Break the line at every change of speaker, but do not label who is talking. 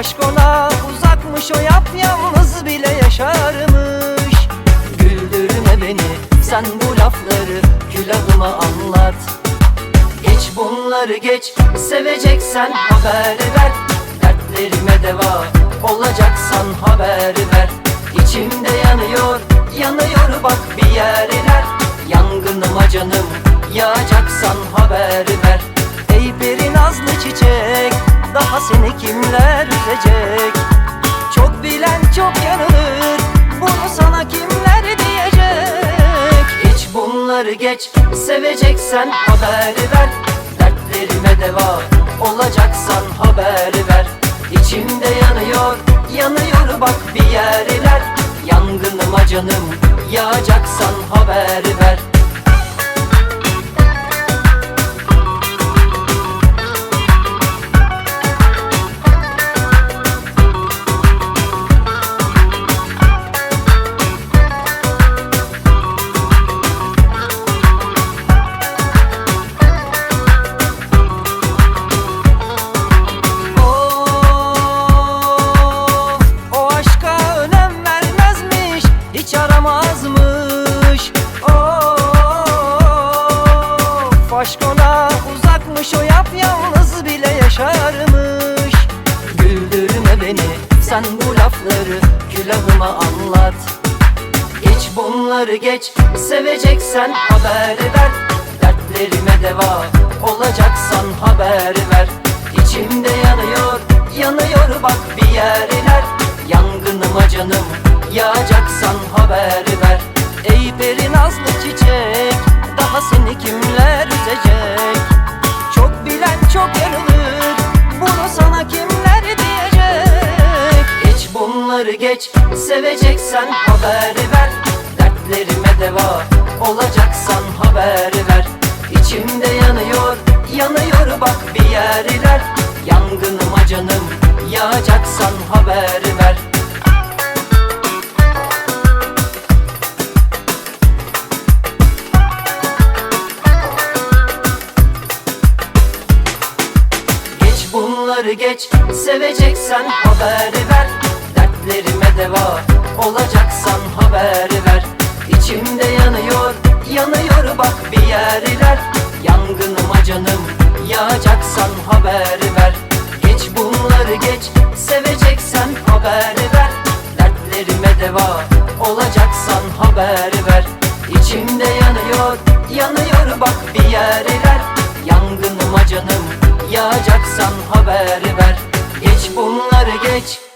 aşk ona uzakmış o yap yalnız bile yaşarmış. Güldürme beni sen bu lafları külahıma anlat. Geç bunları geç seveceksen haber ver. Dertlerime deva olacaksan haber ver. İçimde yanıyor yanıyor bak bir yerler. Yangınıma canım yağacaksan haber ver. Ey peri nazlı çiçek daha seni kimler üzecek Çok bilen çok yanılır Bunu sana kimler diyecek? Hiç bunları geç Seveceksen haber ver. Dertlerime deva Olacaksan haber ver. İçimde yanıyor Yanıyor bak bir yerler. Yangınıma canım Yağacaksan haber ver beni. Sen bu lafları Külahıma anlat. Geç bunları geç Seveceksen haber ver. Dertlerime deva Olacaksan haber ver. İçimde yanıyor Yanıyor bak bir yerler. Yangınıma canım Yağacaksan haber ver. Ey peri nazlı çiçek Daha seni kimler üzecek? Çok bilen çok yanılır geç Seveceksen haber ver. Dertlerime deva Olacaksan haber ver. İçimde yanıyor Yanıyor bak bir yerler. Yangınıma canım Yağacaksan haber ver. Bunları geç Seveceksen haber ver Dertlerime deva Olacaksan haber ver. İçimde yanıyor Yanıyor bak bir yerler. Yangınıma canım Yağacaksan haber ver. Geç bunları geç Seveceksen haber ver. Dertlerime deva Olacaksan haber ver. İçimde yanıyor Yanıyor bak bir yerler. Yangınıma canım Yağacaksan haber ver. Geç bunları geç